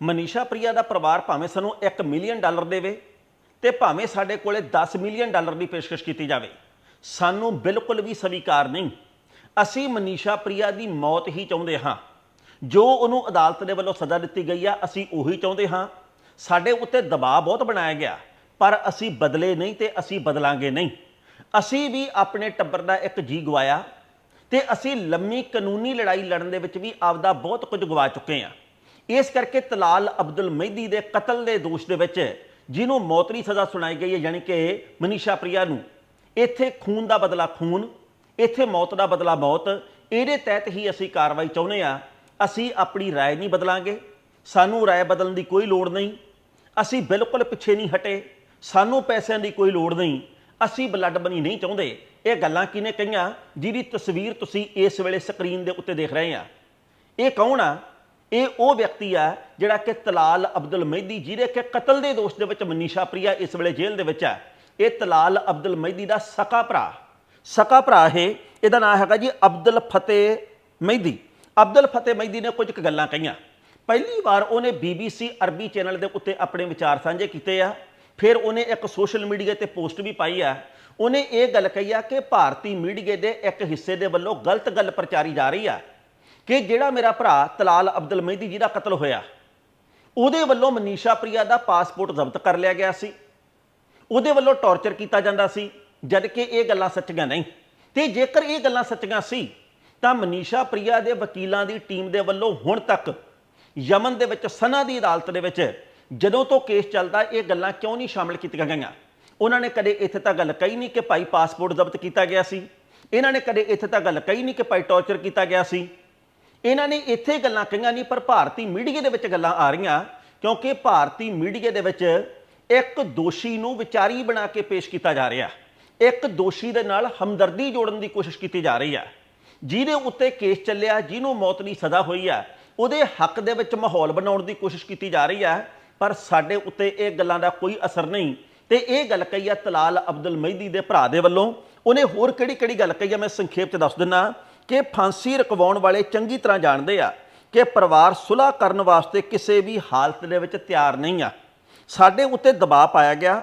ਮਨੀਸ਼ਾ ਪ੍ਰਿਆ ਦਾ ਪਰਿਵਾਰ ਭਾਵੇਂ ਸਾਨੂੰ 1 ਮਿਲੀਅਨ ਡਾਲਰ ਦੇਵੇ ਤੇ ਭਾਵੇਂ ਸਾਡੇ ਕੋਲੇ 10 ਮਿਲੀਅਨ ਡਾਲਰ ਦੀ ਪੇਸ਼ਕਸ਼ ਕੀਤੀ ਜਾਵੇ, ਸਾਨੂੰ ਬਿਲਕੁਲ ਵੀ ਸਵੀਕਾਰ ਨਹੀਂ। ਅਸੀਂ ਮਨੀਸ਼ਾ ਪ੍ਰਿਆ ਦੀ ਮੌਤ ਹੀ ਚਾਹੁੰਦੇ ਹਾਂ। ਜੋ ਉਹਨੂੰ ਅਦਾਲਤ ਦੇ ਵੱਲੋਂ ਸਜ਼ਾ ਦਿੱਤੀ ਗਈ ਆ, ਅਸੀਂ ਉਹੀ ਚਾਹੁੰਦੇ ਹਾਂ। ਸਾਡੇ ਉੱਤੇ ਦਬਾਅ ਬਹੁਤ ਬਣਾਇਆ ਗਿਆ, ਪਰ ਅਸੀਂ ਬਦਲੇ ਨਹੀਂ ਤੇ ਅਸੀਂ ਬਦਲਾਂਗੇ ਨਹੀਂ। ਅਸੀਂ ਵੀ ਆਪਣੇ ਟੱਬਰ ਦਾ ਇੱਕ ਜੀ ਗਵਾਇਆ ਤੇ ਅਸੀਂ ਲੰਮੀ ਕਾਨੂੰਨੀ ਲੜਾਈ ਲੜਨ ਦੇ ਵਿੱਚ ਵੀ ਆਪਦਾ ਬਹੁਤ ਕੁਝ ਗਵਾ ਚੁੱਕੇ ਹਾਂ। ਇਸ ਕਰਕੇ ਤਲਾਲ ਅਬਦੁਲ ਮਹਿਦੀ ਦੇ ਕਤਲ ਦੇ ਦੋਸ਼ ਦੇ ਵਿੱਚ ਜਿਹਨੂੰ ਮੌਤ ਦੀ ਸਜ਼ਾ ਸੁਣਾਈ ਗਈ ਹੈ ਯਾਨੀ ਕਿ ਮਨੀਸ਼ਾ ਪ੍ਰਿਆ ਨੂੰ ਇੱਥੇ ਖੂਨ ਦਾ ਬਦਲਾ ਖੂਨ ਇੱਥੇ ਮੌਤ ਦਾ ਬਦਲਾ ਮੌਤ ਇਹਦੇ ਤਹਿਤ ਹੀ ਅਸੀਂ ਕਾਰਵਾਈ ਚਾਹੁੰਦੇ ਆ ਅਸੀਂ ਆਪਣੀ رائے ਨਹੀਂ ਬਦਲਾਂਗੇ ਸਾਨੂੰ رائے ਬਦਲਣ ਦੀ ਕੋਈ ਲੋੜ ਨਹੀਂ ਅਸੀਂ ਬਿਲਕੁਲ ਪਿੱਛੇ ਨਹੀਂ ਹਟੇ ਸਾਨੂੰ ਪੈਸਿਆਂ ਦੀ ਕੋਈ ਲੋੜ ਨਹੀਂ ਅਸੀਂ ਬਲੱਡ ਬਣੀ ਨਹੀਂ ਚਾਹੁੰਦੇ ਇਹ ਗੱਲਾਂ ਕਿਨੇ ਕਹੀਆਂ ਜਿਹਦੀ ਤਸਵੀਰ ਤੁਸੀਂ ਇਸ ਵੇਲੇ ਸਕਰੀਨ ਦੇ ਉੱਤੇ ਦੇਖ ਰਹੇ ਆ ਇਹ ਕੌਣ ਆ ਇਹ ਉਹ ਵਿਅਕਤੀ ਆ ਜਿਹੜਾ ਕਿ ਤਲਾਲ ਅਬਦੁਲ ਮਹਿਦੀ ਜਿਹਦੇ ਕਿ ਕਤਲ ਦੇ ਦੋਸ਼ ਦੇ ਵਿੱਚ ਮਨੀਸ਼ਾ ਪ੍ਰਿਆ ਇਸ ਵੇਲੇ ਜੇਲ੍ਹ ਦੇ ਵਿੱਚ ਹੈ ਇਹ ਤਲਾਲ ਅਬਦੁਲ ਮਹਿਦੀ ਦਾ ਸਕਾ ਭਰਾ। ਸਕਾ ਭਰਾ ਇਹ, ਇਹਦਾ ਨਾਮ ਹੈਗਾ ਜੀ ਅਬਦੁਲ ਫਤਿਹ ਮਹਿਦੀ। ਅਬਦੁਲ ਫਤਿਹ ਮਹਿਦੀ ਨੇ ਕੁਝ ਕੁ ਗੱਲਾਂ ਕਹੀਆਂ। ਪਹਿਲੀ ਵਾਰ ਉਹਨੇ BBC ਅਰਬੀ ਚੈਨਲ ਦੇ ਉੱਤੇ ਆਪਣੇ ਵਿਚਾਰ ਸਾਂਝੇ ਕੀਤੇ ਆ। ਫਿਰ ਉਹਨੇ ਇੱਕ ਸੋਸ਼ਲ ਮੀਡੀਆ ਤੇ ਪੋਸਟ ਵੀ ਪਾਈ ਆ। ਉਹਨੇ ਇਹ ਗੱਲ ਕਹੀ ਆ ਕਿ ਭਾਰਤੀ ਮੀਡੀਆ ਦੇ ਇੱਕ ਹਿੱਸੇ ਦੇ ਵੱਲੋਂ ਗਲਤ ਗੱਲ ਪ੍ਰਚਾਰੀ ਜਾ ਰਹੀ ਆ। ਕਿ ਜਿਹੜਾ ਮੇਰਾ ਭਰਾ ਤਲਾਲ ਅਬਦੁਲ ਮਹਿਦੀ ਦਾ ਕਤਲ ਹੋਇਆ, ਉਹਦੇ ਵੱਲੋਂ ਮਨੀਸ਼ਾ ਪ੍ਰਿਆ ਦਾ ਪਾਸਪੋਰਟ ਜ਼ਬਤ ਕਰ ਲਿਆ ਗਿਆ ਸੀ। ਉਹਦੇ ਵੱਲੋਂ ਟੌਰਚਰ ਕੀਤਾ ਜਾਂਦਾ ਸੀ ਜਦ ਕਿ ਇਹ ਗੱਲਾਂ ਸੱਚੀਆਂ ਨਹੀਂ। ਤੇ ਜੇਕਰ ਇਹ ਗੱਲਾਂ ਸੱਚੀਆਂ ਸੀ, ਤਾਂ ਮਨੀਸ਼ਾ ਪ੍ਰਿਆ ਦੇ ਵਕੀਲਾਂ ਦੀ ਟੀਮ ਦੇ ਵੱਲੋਂ ਹੁਣ ਤੱਕ ਯਮਨ ਦੇ ਵਿੱਚ, ਸਨਾ ਦੀ ਅਦਾਲਤ ਦੇ ਵਿੱਚ, ਜਦੋਂ ਤੋਂ ਕੇਸ ਚੱਲਦਾ, ਇਹ ਗੱਲਾਂ ਕਿਉਂ ਨਹੀਂ ਸ਼ਾਮਲ ਕੀਤੀਆਂ ਗਈਆਂ? ਉਹਨਾਂ ਨੇ ਕਦੇ ਇੱਥੇ ਤਾਂ ਗੱਲ ਕਹੀ ਨਹੀਂ ਕਿ ਭਾਈ ਪਾਸਪੋਰਟ ਜ਼ਬਤ ਕੀਤਾ ਗਿਆ ਸੀ। ਇਹਨਾਂ ਨੇ ਕਦੇ ਇੱਥੇ ਤਾਂ ਗੱਲ ਕਹੀ ਨਹੀਂ ਕਿ ਭਾਈ ਟੌਰਚਰ ਕੀਤਾ ਗਿਆ ਸੀ। ਇਹਨਾਂ ਨੇ ਇੱਥੇ ਗੱਲਾਂ ਕਹੀਆਂ ਨਹੀਂ, ਪਰ ਭਾਰਤੀ ਮੀਡੀਆ ਦੇ ਵਿੱਚ ਗੱਲਾਂ ਆ ਰਹੀਆਂ, ਕਿਉਂਕਿ ਭਾਰਤੀ ਮੀਡੀਆ ਦੇ ਵਿੱਚ ਇੱਕ ਦੋਸ਼ੀ ਨੂੰ ਵਿਚਾਰੀ ਬਣਾ ਕੇ ਪੇਸ਼ ਕੀਤਾ ਜਾ ਰਿਹਾ। ਇੱਕ ਦੋਸ਼ੀ ਦੇ ਨਾਲ ਹਮਦਰਦੀ ਜੋੜਨ ਦੀ ਕੋਸ਼ਿਸ਼ ਕੀਤੀ ਜਾ ਰਹੀ ਹੈ ਜਿਹਦੇ ਉੱਤੇ ਕੇਸ ਚੱਲਿਆ, ਜਿਹਨੂੰ ਮੌਤ ਦੀ ਸਜ਼ਾ ਹੋਈ ਹੈ ਉਹਦੇ ਹੱਕ ਦੇ ਵਿੱਚ ਮਾਹੌਲ ਬਣਾਉਣ ਦੀ ਕੋਸ਼ਿਸ਼ ਕੀਤੀ ਜਾ ਰਹੀ ਹੈ ਪਰ ਸਾਡੇ ਉੱਤੇ ਇਹ ਗੱਲਾਂ ਦਾ ਕੋਈ ਅਸਰ ਨਹੀਂ। ਤੇ ਇਹ ਗੱਲ ਕਹੀ ਹੈ ਤਲਾਲ ਅਬਦੁਲ ਮਹਿਦੀ ਦੇ ਭਰਾ ਦੇ ਵੱਲੋਂ। ਉਹਨੇ ਹੋਰ ਕਿਹੜੀ ਕਿਹੜੀ ਗੱਲ ਕਹੀ ਹੈ ਮੈਂ ਸੰਖੇਪ ਚ ਦੱਸ ਦਿੰਨਾ ਕਿ ਫਾਂਸੀ ਰਕਵਾਉਣ ਵਾਲੇ ਚੰਗੀ ਤਰ੍ਹਾਂ ਜਾਣਦੇ ਆ ਕਿ ਪਰਿਵਾਰ ਸੁਲ੍ਹਾ ਕਰਨ ਵਾਸਤੇ ਕਿਸੇ ਵੀ ਹਾਲਤ ਦੇ ਵਿੱਚ ਤਿਆਰ ਨਹੀਂ ਆ। ਸਾਡੇ ਉੱਤੇ ਦਬਾਅ ਪਾਇਆ ਗਿਆ,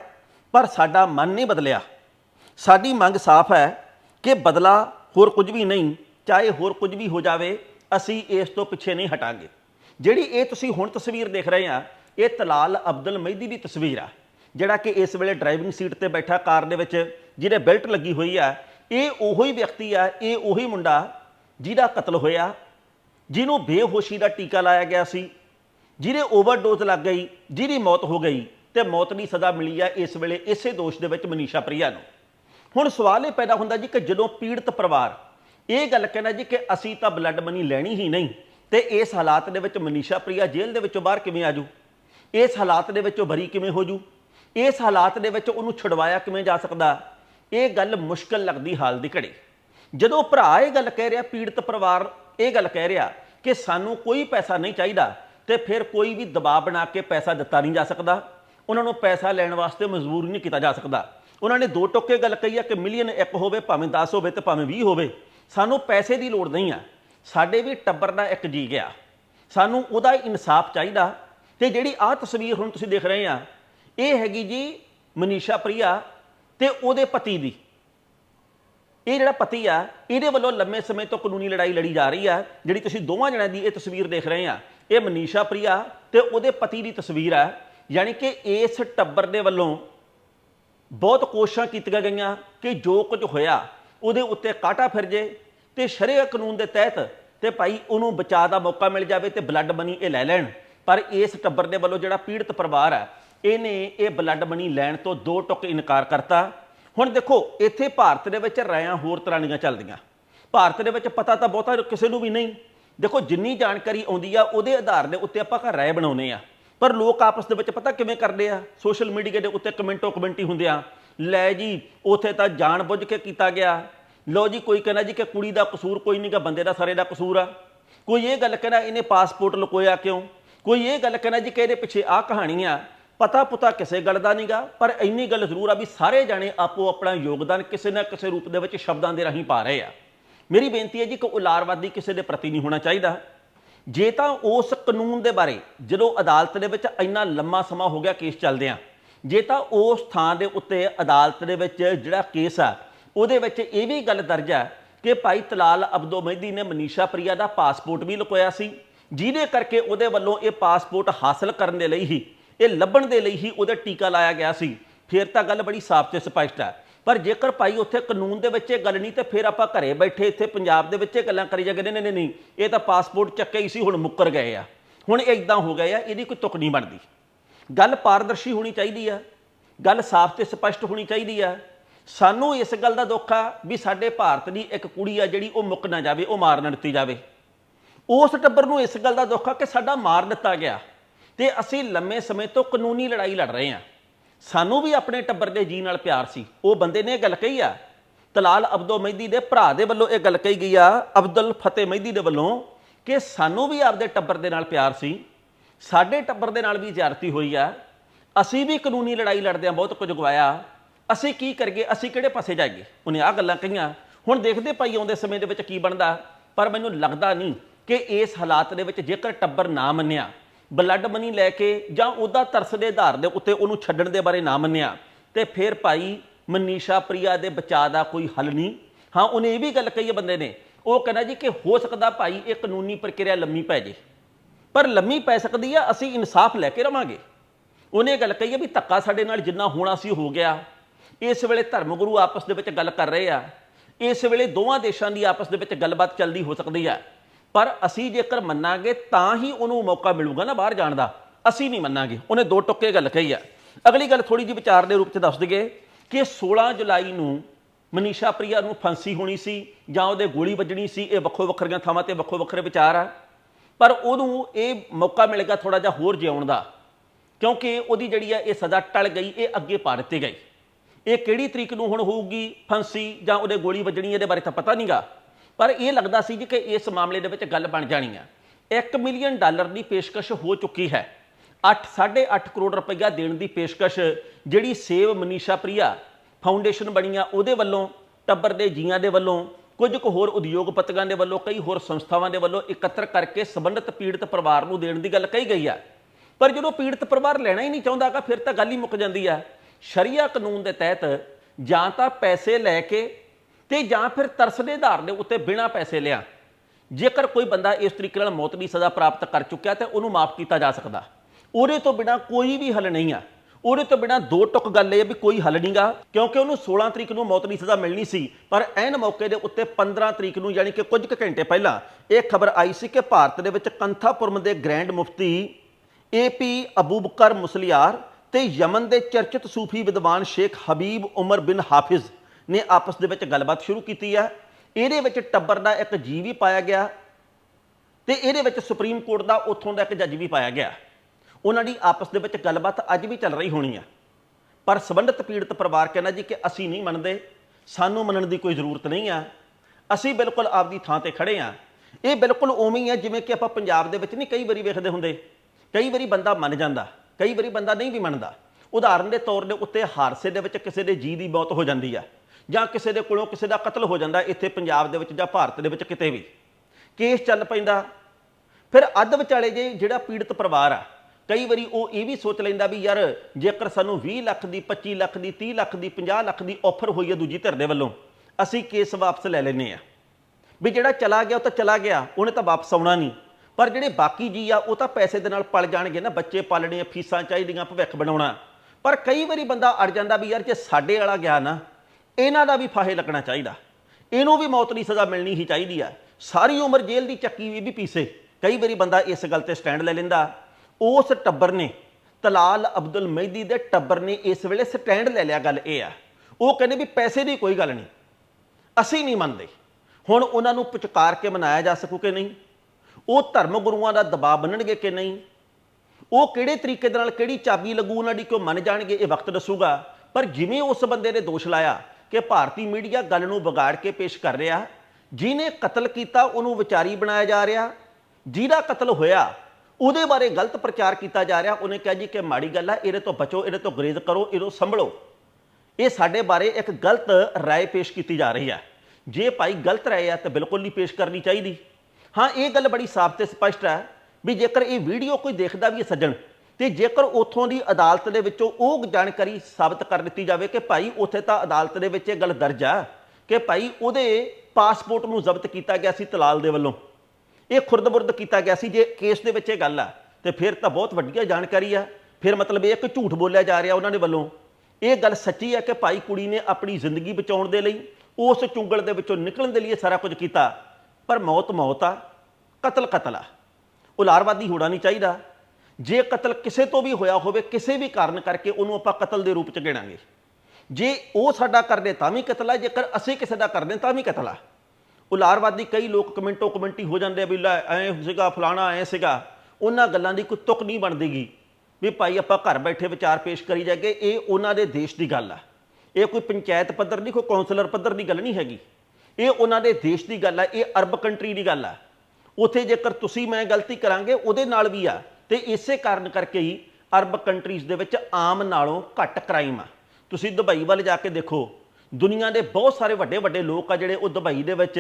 ਪਰ ਸਾਡਾ ਮਨ ਨਹੀਂ ਬਦਲਿਆ। ਸਾਡੀ ਮੰਗ ਸਾਫ਼ ਹੈ ਕਿ ਬਦਲਾ ਹੋਰ ਕੁਝ ਵੀ ਨਹੀਂ, ਚਾਹੇ ਹੋਰ ਕੁਝ ਵੀ ਹੋ ਜਾਵੇ, ਅਸੀਂ ਇਸ ਤੋਂ ਪਿੱਛੇ ਨਹੀਂ ਹਟਾਂਗੇ। ਜਿਹੜੀ ਇਹ ਤੁਸੀਂ ਹੁਣ ਤਸਵੀਰ ਦੇਖ ਰਹੇ ਆ, ਇਹ ਤਲਾਲ ਅਬਦੁਲ ਮਹਿਦੀ ਦੀ ਤਸਵੀਰ ਆ, ਜਿਹੜਾ ਕਿ ਇਸ ਵੇਲੇ ਡਰਾਈਵਿੰਗ ਸੀਟ ਤੇ ਬੈਠਾ ਕਾਰ ਦੇ ਵਿੱਚ, ਜਿਹਦੇ ਬੈਲਟ ਲੱਗੀ ਹੋਈ ਆ ਇਹ ਉਹੀ ਵਿਅਕਤੀ ਆ, ਇਹ ਉਹੀ ਮੁੰਡਾ ਜਿਹਦਾ ਕਤਲ ਹੋਇਆ, ਜਿਹਨੂੰ ਬੇਹੋਸ਼ੀ ਦਾ ਟੀਕਾ ਲਾਇਆ ਗਿਆ ਸੀ, ਜਿਹਦੇ ਓਵਰਡੋਜ਼ ਲੱਗ ਗਈ, ਜਿਹਦੀ ਮੌਤ ਹੋ ਗਈ ਤੇ ਮੌਤ ਦੀ ਸਜ਼ਾ ਮਿਲੀ ਆ ਇਸ ਵੇਲੇ ਇਸੇ ਦੋਸ਼ ਦੇ ਵਿੱਚ ਮਨੀਸ਼ਾ ਪ੍ਰਿਆ ਨੂੰ। ਹੁਣ ਸਵਾਲ ਇਹ ਪੈਦਾ ਹੁੰਦਾ ਜੀ ਕਿ ਜਦੋਂ ਪੀੜਤ ਪਰਿਵਾਰ ਇਹ ਗੱਲ ਕਹਿੰਦਾ ਜੀ ਕਿ ਅਸੀਂ ਤਾਂ ਬਲੱਡ ਮਨੀ ਲੈਣੀ ਹੀ ਨਹੀਂ ਤੇ ਇਸ ਹਾਲਾਤ ਦੇ ਵਿੱਚ ਮਨੀਸ਼ਾ ਪ੍ਰਿਆ ਜੇਲ੍ਹ ਦੇ ਵਿੱਚੋਂ ਬਾਹਰ ਕਿਵੇਂ ਆਜੂ ਇਸ ਹਾਲਾਤ ਦੇ ਵਿੱਚੋਂ ਬਰੀ ਕਿਵੇਂ ਹੋ ਜੂ? ਇਸ ਹਾਲਾਤ ਦੇ ਵਿੱਚ ਉਹਨੂੰ ਛੁਡਵਾਇਆ ਕਿਵੇਂ ਜਾ ਸਕਦਾ? ਇਹ ਗੱਲ ਮੁਸ਼ਕਲ ਲੱਗਦੀ ਹਾਲ ਦੀ ਘੜੀ। ਜਦੋਂ ਭਰਾ ਇਹ ਗੱਲ ਕਹਿ ਰਿਹਾ, ਪੀੜਤ ਪਰਿਵਾਰ ਇਹ ਗੱਲ ਕਹਿ ਰਿਹਾ ਕਿ ਸਾਨੂੰ ਕੋਈ ਪੈਸਾ ਨਹੀਂ ਚਾਹੀਦਾ ਤੇ ਫਿਰ ਕੋਈ ਵੀ ਦਬਾਅ ਬਣਾ ਕੇ ਪੈਸਾ ਦਿੱਤਾ ਨਹੀਂ ਜਾ ਸਕਦਾ। ਉਹਨਾਂ ਨੂੰ ਪੈਸਾ ਲੈਣ ਵਾਸਤੇ ਮਜਬੂਰ ਨਹੀਂ ਕੀਤਾ ਜਾ ਸਕਦਾ। ਉਹਨਾਂ ਨੇ ਦੋ ਟੋਕੇ ਗੱਲ ਕਹੀ ਆ ਕਿ ਮਿਲੀਅਨ ਇੱਕ ਹੋਵੇ, ਭਾਵੇਂ 10 ਹੋਵੇ ਤੇ ਭਾਵੇਂ 20 ਹੋਵੇ। ਸਾਨੂੰ ਪੈਸੇ ਦੀ ਲੋੜ ਨਹੀਂ ਆ। ਸਾਡੇ ਵੀ ਟੱਬਰ ਦਾ ਇੱਕ ਜੀ ਗਿਆ। ਸਾਨੂੰ ਉਹਦਾ ਇਨਸਾਫ ਚਾਹੀਦਾ। ਤੇ ਜਿਹੜੀ ਆਹ ਤਸਵੀਰ ਹੁਣ ਤੁਸੀਂ ਦੇਖ ਰਹੇ ਆ, ਇਹ ਹੈਗੀ ਜੀ ਮਨੀਸ਼ਾ ਪ੍ਰਿਆ ਤੇ ਉਹਦੇ ਪਤੀ ਦੀ। ਇਹ ਜਿਹੜਾ ਪਤੀ ਆ, ਇਹਦੇ ਵੱਲੋਂ ਲੰਮੇ ਸਮੇਂ ਤੋਂ ਕਾਨੂੰਨੀ ਲੜਾਈ ਲੜੀ ਜਾ ਰਹੀ ਆ, ਜਿਹੜੀ ਤੁਸੀਂ ਦੋਵਾਂ ਜਣਿਆਂ ਦੀ ਇਹ ਤਸਵੀਰ ਦੇਖ ਰਹੇ ਆ। ਇਹ ਮਨੀਸ਼ਾ ਪ੍ਰਿਆ ਤੇ ਉਹਦੇ ਪਤੀ ਦੀ ਤਸਵੀਰ ਆ, ਯਾਨੀ ਕਿ ਇਸ ਟੱਬਰ ਦੇ ਵੱਲੋਂ ਬਹੁਤ ਕੋਸ਼ਿਸ਼ਾਂ ਕੀਤੀਆਂ ਗਈਆਂ ਕਿ ਜੋ ਕੁਝ ਹੋਇਆ, ਉਹਦੇ ਉੱਤੇ ਕਾਟਾ ਫਿਰ ਜੇ ਤੇ ਸ਼ਰੀਅਤ ਕਾਨੂੰਨ ਦੇ ਤਹਿਤ ਤੇ ਭਾਈ ਉਹਨੂੰ ਬਚਾਅ ਦਾ ਮੌਕਾ ਮਿਲ ਜਾਵੇ ਤੇ ਬਲੱਡ ਮਨੀ ਇਹ ਲੈ ਲੈਣ। ਪਰ ਇਸ ਟੱਬਰ ਦੇ ਵੱਲੋਂ ਜਿਹੜਾ ਪੀੜਤ ਪਰਿਵਾਰ ਹੈ ਇਹਨੇ ਇਹ ਬਲੱਡ ਮਨੀ ਲੈਣ ਤੋਂ ਦੋ ਟੁਕ ਇਨਕਾਰ ਕਰਤਾ। ਹੁਣ ਦੇਖੋ, ਇੱਥੇ ਭਾਰਤ ਦੇ ਵਿੱਚ ਰਾਇਆਂ ਹੋਰ ਤਰ੍ਹਾਂ ਦੀਆਂ ਚੱਲਦੀਆਂ। ਭਾਰਤ ਦੇ ਵਿੱਚ ਪਤਾ ਤਾਂ ਬਹੁਤਾ ਕਿਸੇ ਨੂੰ ਵੀ ਨਹੀਂ। ਦੇਖੋ, ਜਿੰਨੀ ਜਾਣਕਾਰੀ ਆਉਂਦੀ ਆ, ਉਹਦੇ ਆਧਾਰ ਦੇ ਉੱਤੇ ਆਪਾਂ ਘਰ ਰਾਏ ਬਣਾਉਨੇ ਆ। ਪਰ ਲੋਕ ਆਪਸ ਦੇ ਵਿੱਚ ਪਤਾ ਕਿਵੇਂ ਕਰਦੇ ਆ? ਸੋਸ਼ਲ ਮੀਡੀਆ ਦੇ ਉੱਤੇ ਕਮੈਂਟੋ ਕਮੈਂਟੀ ਹੁੰਦੇ ਆ। ਲੈ ਜੀ, ਉਥੇ ਤਾਂ ਜਾਣ ਬੁੱਝ ਕੇ ਕੀਤਾ ਗਿਆ। ਲੋ ਜੀ, ਕੋਈ ਕਹਿੰਦਾ ਜੀ ਕਿ ਕੁੜੀ ਦਾ ਕਸੂਰ ਕੋਈ ਨਹੀਂਗਾ ਬੰਦੇ ਦਾ ਸਾਰੇ ਦਾ ਕਸੂਰ ਆ। ਕੋਈ ਇਹ ਗੱਲ ਕਹਿੰਦਾ, ਇਹਨੇ ਪਾਸਪੋਰਟ ਲੁਕੋਇਆ ਕਿਉਂ? ਕੋਈ ਇਹ ਗੱਲ ਕਹਿੰਦਾ ਜੀ ਕਿ ਇਹਦੇ ਪਿੱਛੇ ਆਹ ਕਹਾਣੀ ਆ। ਪਤਾ ਪੁਤਾ ਕਿਸੇ ਗੱਲ ਦਾ ਨਹੀਂਗਾ ਪਰ ਇੰਨੀ ਗੱਲ ਜ਼ਰੂਰ ਆ ਵੀ ਸਾਰੇ ਜਾਣੇ ਆਪੋ ਆਪਣਾ ਯੋਗਦਾਨ ਕਿਸੇ ਨਾ ਕਿਸੇ ਰੂਪ ਦੇ ਵਿੱਚ ਸ਼ਬਦਾਂ ਦੇ ਰਾਹੀਂ ਪਾ ਰਹੇ ਆ। ਮੇਰੀ ਬੇਨਤੀ ਹੈ ਜੀ ਕਿ ਉਲਾਰਵਾਦੀ ਕਿਸੇ ਦੇ ਪ੍ਰਤੀ ਨਹੀਂ ਹੋਣਾ ਚਾਹੀਦਾ। ਜੇ ਤਾਂ ਉਸ ਕਾਨੂੰਨ ਦੇ ਬਾਰੇ, ਜਦੋਂ ਅਦਾਲਤ ਦੇ ਵਿੱਚ ਇੰਨਾ ਲੰਮਾ ਸਮਾਂ ਹੋ ਗਿਆ ਕੇਸ ਚੱਲਦਿਆਂ, ਜੇ ਤਾਂ ਉਸ ਥਾਂ ਦੇ ਉੱਤੇ ਅਦਾਲਤ ਦੇ ਵਿੱਚ ਜਿਹੜਾ ਕੇਸ ਆ, ਉਹਦੇ ਵਿੱਚ ਇਹ ਵੀ ਗੱਲ ਦਰਜ ਹੈ ਕਿ ਭਾਈ ਤਲਾਲ ਅਬਦੋ ਮਹਿਦੀ ਨੇ ਮਨੀਸ਼ਾ ਪ੍ਰਿਆ ਦਾ ਪਾਸਪੋਰਟ ਵੀ ਲੁਕੋਇਆ ਸੀ, ਜਿਹਦੇ ਕਰਕੇ ਉਹਦੇ ਵੱਲੋਂ ਇਹ ਪਾਸਪੋਰਟ ਹਾਸਲ ਕਰਨ ਦੇ ਲਈ ਹੀ ਇਹ ਲੱਭਣ ਦੇ ਲਈ ਹੀ ਉਹਦਾ ਟੀਕਾ ਲਾਇਆ ਗਿਆ ਸੀ। ਫਿਰ ਤਾਂ ਗੱਲ ਬੜੀ ਸਾਫ਼ ਤੇ ਸਪਸ਼ਟ ਹੈ। ਪਰ ਜੇਕਰ ਭਾਈ ਉੱਥੇ ਕਾਨੂੰਨ ਦੇ ਵਿੱਚ ਇਹ ਗੱਲ ਨਹੀਂ, ਤੇ ਫਿਰ ਆਪਾਂ ਘਰੇ ਬੈਠੇ ਇੱਥੇ ਪੰਜਾਬ ਦੇ ਵਿੱਚ ਇਹ ਗੱਲਾਂ ਕਰੀ ਜਾਂਦੇ ਨੇ, ਨਹੀਂ ਨਹੀਂ ਇਹ ਤਾਂ ਪਾਸਪੋਰਟ ਚੱਕੇ ਹੀ ਸੀ, ਹੁਣ ਮੁੱਕਰ ਗਏ ਆ। ਹੁਣ ਇਹ ਇਦਾਂ ਹੋ ਗਏ ਆ, ਇਹਦੀ ਕੋਈ ਤੁਕ ਨਹੀਂ ਬਣਦੀ। ਗੱਲ ਪਾਰਦਰਸ਼ੀ ਹੋਣੀ ਚਾਹੀਦੀ ਆ, ਗੱਲ ਸਾਫ਼ ਤੇ ਸਪਸ਼ਟ ਹੋਣੀ ਚਾਹੀਦੀ ਆ। ਸਾਨੂੰ ਇਸ ਗੱਲ ਦਾ ਦੁੱਖ ਆ ਵੀ ਸਾਡੇ ਭਾਰਤ ਦੀ ਇੱਕ ਕੁੜੀ ਆ ਜਿਹੜੀ ਉਹ ਮੁੱਕ ਨਾ ਜਾਵੇ, ਉਹ ਮਾਰ ਨਾ ਦਿੱਤੀ ਜਾਵੇ। ਉਸ ਟੱਬਰ ਨੂੰ ਇਸ ਗੱਲ ਦਾ ਦੁੱਖ ਆ ਕਿ ਸਾਡਾ ਮਾਰ ਦਿੱਤਾ ਗਿਆ। ਤੇ ਅਸੀਂ ਲੰਮੇ ਸਮੇਂ ਤੋਂ ਕਾਨੂੰਨੀ ਲੜਾਈ ਲੜ ਰਹੇ ਹਾਂ। ਸਾਨੂੰ ਵੀ ਆਪਣੇ ਟੱਬਰ ਦੇ ਜੀ ਨਾਲ ਪਿਆਰ ਸੀ। ਉਹ ਬੰਦੇ ਨੇ ਇਹ ਗੱਲ ਕਹੀ ਆ, ਤਲਾਲ ਅਬਦੋ ਮਹਿਦੀ ਦੇ ਭਰਾ ਦੇ ਵੱਲੋਂ ਇਹ ਗੱਲ ਕਹੀ ਗਈ ਆ, ਅਬਦੁਲ ਫਤਿਹ ਮਹਿਦੀ ਦੇ ਵੱਲੋਂ, ਕਿ ਸਾਨੂੰ ਵੀ ਆਪਦੇ ਟੱਬਰ ਦੇ ਨਾਲ ਪਿਆਰ ਸੀ। ਸਾਡੇ ਟੱਬਰ ਦੇ ਨਾਲ ਵੀ ਜ਼ਿਆਰਤੀ ਹੋਈ ਆ। ਅਸੀਂ ਵੀ ਕਾਨੂੰਨੀ ਲੜਾਈ ਲੜਦੇ ਆ ਬਹੁਤ ਕੁਝ ਗਵਾਇਆ। ਅਸੀਂ ਕੀ ਕਰਗੇ ਅਸੀਂ ਕਿਹੜੇ ਪਾਸੇ ਜਾਈਏ? ਉਹਨੇ ਆ ਗੱਲਾਂ ਕਹੀਆਂ। ਹੁਣ ਦੇਖਦੇ ਭਾਈ ਆਉਂਦੇ ਸਮੇਂ ਦੇ ਵਿੱਚ ਕੀ ਬਣਦਾ। ਪਰ ਮੈਨੂੰ ਲੱਗਦਾ ਨਹੀਂ ਕਿ ਇਸ ਹਾਲਾਤ ਦੇ ਵਿੱਚ ਜੇਕਰ ਟੱਬਰ ਨਾ ਮੰਨਿਆ ਬਲੱਡ ਮਨੀ ਲੈ ਕੇ ਜਾਂ ਉਹਦਾ ਤਰਸ ਦੇ ਆਧਾਰ ਦੇ ਉੱਤੇ ਉਹਨੂੰ ਛੱਡਣ ਦੇ ਬਾਰੇ ਨਾ ਮੰਨਿਆ, ਤੇ ਫਿਰ ਭਾਈ ਮਨੀਸ਼ਾ ਪ੍ਰਿਆ ਦੇ ਬਚਾਅ ਦਾ ਕੋਈ ਹੱਲ ਨਹੀਂ। ਹਾਂ, ਉਹਨੇ ਇਹ ਵੀ ਗੱਲ ਕਹੀ ਹੈ ਬੰਦੇ ਨੇ, ਉਹ ਕਹਿੰਦਾ ਜੀ ਕਿ ਹੋ ਸਕਦਾ ਭਾਈ ਇਹ ਕਾਨੂੰਨੀ ਪ੍ਰਕਿਰਿਆ ਲੰਮੀ ਪੈ ਜੇ। ਪਰ ਲੰਮੀ ਪੈ ਸਕਦੀ ਆ, ਅਸੀਂ ਇਨਸਾਫ ਲੈ ਕੇ ਰਵਾਂਗੇ। ਉਹਨੇ ਗੱਲ ਕਹੀ ਹੈ ਵੀ ਧੱਕਾ ਸਾਡੇ ਨਾਲ ਜਿੰਨਾ ਹੋਣਾ ਸੀ ਹੋ ਗਿਆ। ਇਸ ਵੇਲੇ ਧਰਮ ਗੁਰੂ ਆਪਸ ਦੇ ਵਿੱਚ ਗੱਲ ਕਰ ਰਹੇ ਆ। ਇਸ ਵੇਲੇ ਦੋਵਾਂ ਦੇਸ਼ਾਂ ਦੀ ਆਪਸ ਦੇ ਵਿੱਚ ਗੱਲਬਾਤ ਚੱਲਦੀ ਹੋ ਸਕਦੀ ਆ। ਪਰ ਅਸੀਂ ਜੇਕਰ ਮੰਨਾਂਗੇ ਤਾਂ ਹੀ ਉਹਨੂੰ ਮੌਕਾ ਮਿਲੂਗਾ ਨਾ ਬਾਹਰ ਜਾਣ ਦਾ। ਅਸੀਂ ਨਹੀਂ ਮੰਨਾਂਗੇ। ਉਹਨੇ ਦੋ ਟੁੱਕੇ ਗੱਲ ਕਹੀ ਆ। ਅਗਲੀ ਗੱਲ ਥੋੜੀ ਜਿਹੀ ਵਿਚਾਰ ਦੇ ਰੂਪ 'ਚ ਦੱਸ ਦਈਏ ਕਿ 16 ਜੁਲਾਈ ਨੂੰ ਮਨੀਸ਼ਾ ਪ੍ਰਿਆ ਨੂੰ ਫਾਂਸੀ ਹੋਣੀ ਸੀ ਜਾਂ ਉਹਦੇ ਗੋਲੀ ਵੱਜਣੀ ਸੀ, ਇਹ ਵੱਖੋ ਵੱਖਰੀਆਂ ਥਾਵਾਂ ਤੇ ਵੱਖੋ ਵੱਖਰੇ ਵਿਚਾਰ ਆ। ਪਰ ਉਹਨੂੰ ਇਹ ਮੌਕਾ ਮਿਲੇਗਾ ਥੋੜਾ ਜਿਹਾ ਹੋਰ ਜਿਉਣ ਦਾ। ਕਿਉਂਕਿ ਉਹਦੀ ਜਿਹੜੀ ਆ, ਇਹ ਸਜ਼ਾ ਟਲ ਗਈ, ਇਹ ਅੱਗੇ ਪਾ ਦਿੱਤੀ ਗਈ। ਇਹ ਕਿਹੜੀ ਤਰੀਕ ਨੂੰ ਹੁਣ ਹੋਊਗੀ ਫਾਂਸੀ ਜਾਂ ਉਹਦੇ ਗੋਲੀ ਵੱਜਣੀ, ਇਹਦੇ ਬਾਰੇ ਤਾਂ ਪਤਾ ਨਹੀਂਗਾ ਪਰ ਇਹ ਲੱਗਦਾ ਸੀ ਜੀ ਕਿ ਇਸ ਮਾਮਲੇ ਦੇ ਵਿੱਚ ਗੱਲ ਬਣ ਜਾਣੀ ਆ। 1 ਮਿਲੀਅਨ ਡਾਲਰ ਦੀ ਪੇਸ਼ਕਸ਼ ਹੋ ਚੁੱਕੀ ਹੈ। 8 8.5 ਕਰੋੜ ਰੁਪਈਆ ਦੇਣ ਦੀ ਪੇਸ਼ਕਸ਼ ਜਿਹੜੀ ਸੇਵ ਮਨੀਸ਼ਾ ਪ੍ਰਿਆ ਫਾਊਂਡੇਸ਼ਨ ਬਣੀ ਆ ਉਹਦੇ ਵੱਲੋਂ, ਟੱਬਰ ਦੇ ਜੀਆਂ ਦੇ ਵੱਲੋਂ, ਕੁਝ ਕੁ ਹੋਰ ਉਦਯੋਗਪਤੀਆਂ ਦੇ ਵੱਲੋਂ, ਕਈ ਹੋਰ ਸੰਸਥਾਵਾਂ ਦੇ ਵੱਲੋਂ ਇਕੱਤਰ ਕਰਕੇ ਸੰਬੰਧਿਤ ਪੀੜਤ ਪਰਿਵਾਰ ਨੂੰ ਦੇਣ ਦੀ ਗੱਲ ਕਹੀ ਗਈ ਆ। ਪਰ ਜਦੋਂ ਪੀੜਤ ਪਰਿਵਾਰ ਲੈਣਾ ਹੀ ਨਹੀਂ ਚਾਹੁੰਦਾਗਾ ਫਿਰ ਤਾਂ ਗੱਲ ਹੀ ਮੁੱਕ ਜਾਂਦੀ ਆ। ਸ਼ਰੀਆ ਕਾਨੂੰਨ ਦੇ ਤਹਿਤ ਜਾਂ ਤਾਂ ਪੈਸੇ ਲੈ ਕੇ ਤੇ ਜਾਂ ਫਿਰ ਤਰਸ ਦੇ ਆਧਾਰ ਦੇ ਉੱਤੇ ਬਿਨਾਂ ਪੈਸੇ ਲਿਆ। ਜੇਕਰ ਕੋਈ ਬੰਦਾ ਇਸ ਤਰੀਕੇ ਨਾਲ ਮੌਤ ਦੀ ਸਜ਼ਾ ਪ੍ਰਾਪਤ ਕਰ ਚੁੱਕਿਆ ਤੇ ਉਹਨੂੰ ਮਾਫ ਕੀਤਾ ਜਾ ਸਕਦਾ। ਉਹਦੇ ਤੋਂ ਬਿਨਾਂ ਕੋਈ ਵੀ ਹੱਲ ਨਹੀਂ ਆ। ਉਹਦੇ ਤੋਂ ਬਿਨਾਂ ਦੋ ਟੁਕ ਗੱਲ ਇਹ ਵੀ ਕੋਈ ਹੱਲ ਨਹੀਂਗਾ, ਕਿਉਂਕਿ ਉਹਨੂੰ 16 ਤਰੀਕ ਨੂੰ ਮੌਤ ਦੀ ਸਜ਼ਾ ਮਿਲਣੀ ਸੀ, ਪਰ ਐਨ ਮੌਕੇ ਦੇ ਉੱਤੇ 15 ਤਰੀਕ ਨੂੰ ਯਾਨੀ ਕਿ ਕੁਝ ਕੁ ਘੰਟੇ ਪਹਿਲਾਂ ਇਹ ਖਬਰ ਆਈ ਸੀ ਕਿ ਭਾਰਤ ਦੇ ਵਿੱਚ ਕੰਥਾਪੁਰਮ ਦੇ ਗ੍ਰੈਂਡ ਮੁਫਤੀ ਏਪੀ ਅਬੂਬਕਰ ਮੁਸਲਿਆਰ ਤੇ ਯਮਨ ਦੇ ਚਰਚਿਤ ਸੂਫੀ ਵਿਦਵਾਨ ਸ਼ੇਖ ਹਬੀਬ ਉਮਰ ਬਿਨ ਹਾਫਿਜ਼ ਨੇ ਆਪਸ ਦੇ ਵਿੱਚ ਗੱਲਬਾਤ ਸ਼ੁਰੂ ਕੀਤੀ ਹੈ ਇਹਦੇ ਵਿੱਚ ਟੱਬਰ ਦਾ ਇੱਕ ਜੀ ਵੀ ਪਾਇਆ ਗਿਆ ਤੇ ਇਹਦੇ ਵਿੱਚ ਸੁਪਰੀਮ ਕੋਰਟ ਦਾ ਉੱਥੋਂ ਦਾ ਇੱਕ ਜੱਜ ਵੀ ਪਾਇਆ ਗਿਆ। ਉਹਨਾਂ ਦੀ ਆਪਸ ਦੇ ਵਿੱਚ ਗੱਲਬਾਤ ਅੱਜ ਵੀ ਚੱਲ ਰਹੀ ਹੋਣੀ ਆ। ਪਰ ਸਬੰਧਤ ਪੀੜਤ ਪਰਿਵਾਰ ਕਹਿੰਦਾ ਜੀ ਕਿ ਅਸੀਂ ਨਹੀਂ ਮੰਨਦੇ, ਸਾਨੂੰ ਮੰਨਣ ਦੀ ਕੋਈ ਜ਼ਰੂਰਤ ਨਹੀਂ ਆ। ਅਸੀਂ ਬਿਲਕੁਲ ਆਪਦੀ ਥਾਂ ਤੇ ਖੜੇ ਆ। ਇਹ ਬਿਲਕੁਲ ਉਵੇਂ ਹੀ ਆ ਜਿਵੇਂ ਕਿ ਆਪਾਂ ਪੰਜਾਬ ਦੇ ਵਿੱਚ ਨਹੀਂ ਕਈ ਵਾਰੀ ਵੇਖਦੇ ਹੁੰਦੇ। ਕਈ ਵਾਰੀ ਬੰਦਾ ਮੰਨ ਜਾਂਦਾ, ਕਈ ਵਾਰੀ ਬੰਦਾ ਨਹੀਂ ਵੀ ਮੰਨਦਾ। ਉਦਾਹਰਨ ਦੇ ਤੌਰ ਦੇ ਉੱਤੇ ਹਾਦਸੇ ਦੇ ਵਿੱਚ ਕਿਸੇ ਦੇ ਜੀ ਦੀ ਮੌਤ ਹੋ ਜਾਂਦੀ ਆ। ਜਾਂ ਕਿਸੇ ਦੇ ਕੋਲੋਂ ਕਿਸੇ ਦਾ ਕਤਲ ਹੋ ਜਾਂਦਾ ਇੱਥੇ ਪੰਜਾਬ ਦੇ ਵਿੱਚ ਜਾਂ ਭਾਰਤ ਦੇ ਵਿੱਚ ਕਿਤੇ ਵੀ, ਕੇਸ ਚੱਲ ਪੈਂਦਾ। ਫਿਰ ਅੱਧ ਵਿਚਾਲੇ ਜੇ ਜਿਹੜਾ ਪੀੜਤ ਪਰਿਵਾਰ ਆ, ਕਈ ਵਾਰੀ ਉਹ ਇਹ ਵੀ ਸੋਚ ਲੈਂਦਾ ਵੀ ਯਾਰ ਜੇਕਰ ਸਾਨੂੰ 20 ਲੱਖ ਦੀ 25 ਲੱਖ ਦੀ 30 ਲੱਖ ਦੀ 50 ਲੱਖ ਦੀ ਆਫਰ ਹੋਈ ਹੈ ਦੂਜੀ ਧਿਰ ਦੇ ਵੱਲੋਂ, ਅਸੀਂ ਕੇਸ ਵਾਪਸ ਲੈ ਲੈਨੇ ਆ ਵੀ ਜਿਹੜਾ ਚਲਾ ਗਿਆ ਉਹ ਤਾਂ ਚਲਾ ਗਿਆ, ਉਹਨੇ ਤਾਂ ਵਾਪਸ ਆਉਣਾ ਨਹੀਂ। ਪਰ ਜਿਹੜੇ ਬਾਕੀ ਜੀ ਆ, ਉਹ ਤਾਂ ਪੈਸੇ ਦੇ ਨਾਲ ਪਲ ਜਾਣਗੇ ਨਾ, ਬੱਚੇ ਪਾਲਣੇ ਫੀਸਾਂ ਚਾਹੀਦੀਆਂ, ਭਵਿੱਖ ਬਣਾਉਣਾ। ਪਰ ਕਈ ਵਾਰੀ ਬੰਦਾ ਅੜ ਜਾਂਦਾ ਵੀ ਯਾਰ ਜੇ ਸਾਡੇ ਵਾਲਾ ਗਿਆ ਨਾ ਇਹਨਾਂ ਦਾ ਵੀ ਫਾਹੇ ਲੱਗਣਾ ਚਾਹੀਦਾ। ਇਹਨੂੰ ਵੀ ਮੌਤ ਦੀ ਸਜ਼ਾ ਮਿਲਣੀ ਹੀ ਚਾਹੀਦੀ ਆ। ਸਾਰੀ ਉਮਰ ਜੇਲ੍ਹ ਦੀ ਚੱਕੀ ਵੀ ਪੀਸੇ। ਕਈ ਵਾਰੀ ਬੰਦਾ ਇਸ ਗੱਲ ਤੇ ਸਟੈਂਡ ਲੈ ਲੈਂਦਾ। ਉਸ ਟੱਬਰ ਨੇ, ਤਲਾਲ ਅਬਦੁਲ ਮਹਿਦੀ ਦੇ ਟੱਬਰ ਨੇ ਇਸ ਵੇਲੇ ਸਟੈਂਡ ਲੈ ਲਿਆ ਗੱਲ ਇਹ ਆ। ਉਹ ਕਹਿੰਦੇ ਵੀ ਪੈਸੇ ਦੀ ਕੋਈ ਗੱਲ ਨਹੀਂ। ਅਸੀਂ ਨਹੀਂ ਮੰਨਦੇ। ਹੁਣ ਉਹਨਾਂ ਨੂੰ ਪੁਚਕਾਰ ਕੇ ਮਨਾਇਆ ਜਾ ਸਕੂ ਕਿ ਨਹੀਂ? ਉਹ ਧਰਮ ਗੁਰੂਆਂ ਦਾ ਦਬਾਅ ਬੰਨਣਗੇ ਕਿ ਨਹੀਂ? ਉਹ ਕਿਹੜੇ ਤਰੀਕੇ ਦੇ ਨਾਲ ਕਿਹੜੀ ਚਾਬੀ ਲੱਗੂ ਉਹਨਾਂ ਦੀ ਕਿਉਂ ਮੰਨ ਜਾਣਗੇ, ਇਹ ਵਕਤ ਦੱਸੂਗਾ। ਪਰ ਜਿਵੇਂ ਉਸ ਬੰਦੇ ਨੇ ਦੋਸ਼ ਲਾਇਆ ਕਿ ਭਾਰਤੀ ਮੀਡੀਆ ਗੱਲ ਨੂੰ ਵਿਗਾੜ ਕੇ ਪੇਸ਼ ਕਰ ਰਿਹਾ, ਜਿਹਨੇ ਕਤਲ ਕੀਤਾ, ਉਹਨੂੰ ਵਿਚਾਰੀ ਬਣਾਇਆ ਜਾ ਰਿਹਾ, ਜਿਹਦਾ ਕਤਲ ਹੋਇਆ, ਉਹਦੇ ਬਾਰੇ ਗਲਤ ਪ੍ਰਚਾਰ ਕੀਤਾ ਜਾ ਰਿਹਾ, ਉਹਨੇ ਕਿਹਾ ਜੀ ਕਿ ਮਾੜੀ ਗੱਲ ਹੈ ਇਹਦੇ ਤੋਂ ਬਚੋ, ਇਹਦੇ ਤੋਂ ਗਰੇਜ਼ ਕਰੋ, ਇਹਨੂੰ ਸੰਭਲੋ। ਇਹ ਸਾਡੇ ਬਾਰੇ ਇੱਕ ਗਲਤ ਰਾਏ ਪੇਸ਼ ਕੀਤੀ ਜਾ ਰਹੀ ਹੈ ਜੇ ਭਾਈ ਗਲਤ ਰਾਏ ਆ, ਤਾਂ ਬਿਲਕੁਲ ਨਹੀਂ ਪੇਸ਼ ਕਰਨੀ ਚਾਹੀਦੀ। ਹਾਂ, ਇਹ ਗੱਲ ਬੜੀ ਸਾਫ਼ ਤੇ ਸਪਸ਼ਟ ਹੈ ਵੀ ਜੇਕਰ ਇਹ ਵੀਡੀਓ ਕੋਈ ਦੇਖਦਾ ਵੀ ਹੈ ਸੱਜਣ ਤੇ ਜੇਕਰ ਉਥੋਂ ਦੀ ਅਦਾਲਤ ਦੇ ਵਿੱਚੋਂ ਉਹ ਜਾਣਕਾਰੀ ਸਾਬਤ ਕਰ ਦਿੱਤੀ ਜਾਵੇ ਕਿ ਭਾਈ ਉੱਥੇ ਤਾਂ ਅਦਾਲਤ ਦੇ ਵਿੱਚ ਇਹ ਗੱਲ ਦਰਜ ਆ ਕਿ ਭਾਈ ਉਹਦੇ ਪਾਸਪੋਰਟ ਨੂੰ ਜ਼ਬਤ ਕੀਤਾ ਗਿਆ ਸੀ ਤਲਾਲ ਦੇ ਵੱਲੋਂ। ਇਹ ਖੁਰਦ-ਬੁਰਦ ਕੀਤਾ ਗਿਆ ਸੀ ਜੇ ਕੇਸ ਦੇ ਵਿੱਚ ਇਹ ਗੱਲ ਆ। ਤੇ ਫਿਰ ਤਾਂ ਬਹੁਤ ਵੱਡੀ ਜਾਣਕਾਰੀ ਆ। ਫਿਰ ਮਤਲਬ ਇਹ ਇੱਕ ਝੂਠ ਬੋਲਿਆ ਜਾ ਰਿਹਾ ਉਹਨਾਂ ਦੇ ਵੱਲੋਂ। ਇਹ ਗੱਲ ਸੱਚੀ ਹੈ ਕਿ ਭਾਈ ਕੁੜੀ ਨੇ ਆਪਣੀ ਜ਼ਿੰਦਗੀ ਬਚਾਉਣ ਦੇ ਲਈ, ਉਸ ਚੁੰਗਲ ਦੇ ਵਿੱਚੋਂ ਨਿਕਲਣ ਦੇ ਲਈ ਸਾਰਾ ਕੁਝ ਕੀਤਾ। ਪਰ ਮੌਤ ਮੌਤ ਆ, ਕਤਲ ਕਤਲ ਆ। ਉਲਾਰਵਾਦੀ ਹੋਣਾ ਨਹੀਂ ਚਾਹੀਦਾ। ਜੇ ਕਤਲ ਕਿਸੇ ਤੋਂ ਵੀ ਹੋਇਆ ਹੋਵੇ, ਕਿਸੇ ਵੀ ਕਾਰਨ ਕਰਕੇ ਉਹਨੂੰ ਆਪਾਂ ਕਤਲ ਦੇ ਰੂਪ ਚ ਗਿਣਾਂਗੇ। ਜੇ ਉਹ ਸਾਡਾ ਕਰਦੇ ਤਾਂ ਵੀ ਕਤਲ ਆ, ਜੇਕਰ ਅਸੀਂ ਕਿਸੇ ਦਾ ਕਰਦੇ ਤਾਂ ਵੀ ਕਤਲ ਆ। ਉਲਾਰਵਾਦੀ ਕਈ ਲੋਕ ਕਮੈਂਟੋ ਕਮੈਂਟੀ ਹੋ ਜਾਂਦੇ ਆ ਵੀ ਲੈ, ਐ ਸੀਗਾ, ਫਲਾਣਾ ਐ ਸੀਗਾ। ਉਹਨਾਂ ਗੱਲਾਂ ਦੀ ਕੋਈ ਤੁਕ ਨਹੀਂ ਬਣਦੀਗੀ ਵੀ ਭਾਈ ਆਪਾਂ ਘਰ ਬੈਠੇ ਵਿਚਾਰ ਪੇਸ਼ ਕਰੀ ਜਾਗੇ ਇਹ ਉਹਨਾਂ ਦੇ ਦੇਸ਼ ਦੀ ਗੱਲ ਆ। ਇਹ ਕੋਈ ਪੰਚਾਇਤ ਪੱਧਰ ਨਹੀਂ, ਕੋਈ ਕੌਂਸਲਰ ਪੱਧਰ ਦੀ ਗੱਲ ਨਹੀਂ ਹੈਗੀ। ਇਹ ਉਹਨਾਂ ਦੇ ਦੇਸ਼ ਦੀ ਗੱਲ ਆ, ਇਹ ਅਰਬ ਕੰਟਰੀ ਦੀ ਗੱਲ ਆ। ਉਥੇ ਜੇਕਰ ਤੁਸੀਂ ਮੈਂ ਗਲਤੀ ਕਰਾਂਗੇ, ਉਹਦੇ ਨਾਲ ਵੀ ਆ। ਤੇ ਇਸੇ ਕਾਰਨ ਕਰਕੇ ਹੀ ਅਰਬ ਕੰਟਰੀਜ਼ ਦੇ ਵਿੱਚ ਆਮ ਨਾਲੋਂ ਘੱਟ ਕ੍ਰਾਈਮ ਆ। ਤੁਸੀਂ ਦੁਬਈ ਵੱਲ ਜਾ ਕੇ ਦੇਖੋ, ਦੁਨੀਆ ਦੇ ਬਹੁਤ ਸਾਰੇ ਵੱਡੇ ਵੱਡੇ ਲੋਕ ਆ ਜਿਹੜੇ ਉਹ ਦੁਬਈ ਦੇ ਵਿੱਚ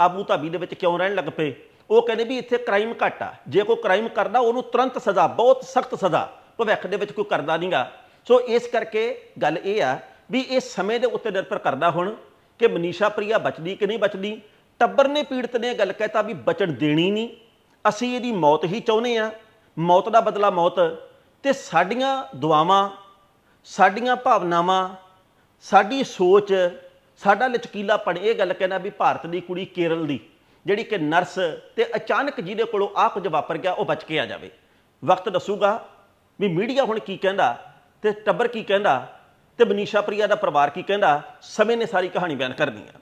ਆਬੂ ਧਾਬੀ ਦੇ ਵਿੱਚ ਕਿਉਂ ਰਹਿਣ ਲੱਗ ਪਏ? ਉਹ ਕਹਿੰਦੇ ਵੀ ਇੱਥੇ ਕ੍ਰਾਈਮ ਘੱਟ ਆ। ਜੇ ਕੋਈ ਕ੍ਰਾਈਮ ਕਰਦਾ, ਉਹਨੂੰ ਤੁਰੰਤ ਸਜ਼ਾ, ਬਹੁਤ ਸਖਤ ਸਜ਼ਾ ਭਵਿੱਖ ਦੇ ਵਿੱਚ ਕੋਈ ਕਰਦਾ ਨਹੀਂਗਾ ਸੋ ਇਸ ਕਰਕੇ ਗੱਲ ਇਹ ਆ ਵੀ ਇਹ ਸਮੇਂ ਦੇ ਉੱਤੇ ਨਿਰਭਰ ਕਰਦਾ ਹੁਣ ਕਿ ਮਨੀਸ਼ਾ ਪ੍ਰਿਆ ਬਚਦੀ ਕਿ ਨਹੀਂ ਬਚਦੀ। ਟੱਬਰ ਨੇ ਪੀੜਤ ਨੇ ਇਹ ਗੱਲ ਕਹਿਤਾ ਵੀ ਬਚਣ ਦੇਣੀ ਨਹੀਂ ਅਸੀਂ ਇਹਦੀ ਮੌਤ ਹੀ ਚਾਹੁੰਦੇ ਆ ਮੌਤ ਦਾ ਬਦਲਾ ਮੌਤ ਤੇ ਸਾਡੀਆਂ ਦੁਆਵਾਂ, ਸਾਡੀਆਂ ਭਾਵਨਾਵਾਂ, ਸਾਡੀ ਸੋਚ, ਸਾਡਾ ਲਚਕੀਲਾਪਣ, ਇਹ ਗੱਲ ਕਹਿਣਾ ਵੀ ਭਾਰਤ ਦੀ ਕੁੜੀ ਕੇਰਲ ਦੀ, ਜਿਹੜੀ ਕਿ ਨਰਸ ਤੇ ਅਚਾਨਕ ਜਿਹਦੇ ਕੋਲੋਂ ਆ ਕੁਝ ਵਾਪਰ ਗਿਆ, ਉਹ ਬਚ ਕੇ ਆ ਜਾਵੇ। ਵਕਤ ਦੱਸੂਗਾ ਵੀ ਮੀਡੀਆ ਹੁਣ ਕੀ ਕਹਿੰਦਾ ਤੇ ਟੱਬਰ ਕੀ ਕਹਿੰਦਾ ਤੇ ਮਨੀਸ਼ਾ ਪ੍ਰਿਆ ਦਾ ਪਰਿਵਾਰ ਕੀ ਕਹਿੰਦਾ, ਸਮੇਂ ਨੇ ਸਾਰੀ ਕਹਾਣੀ ਬਿਆਨ ਕਰਨੀ ਆ।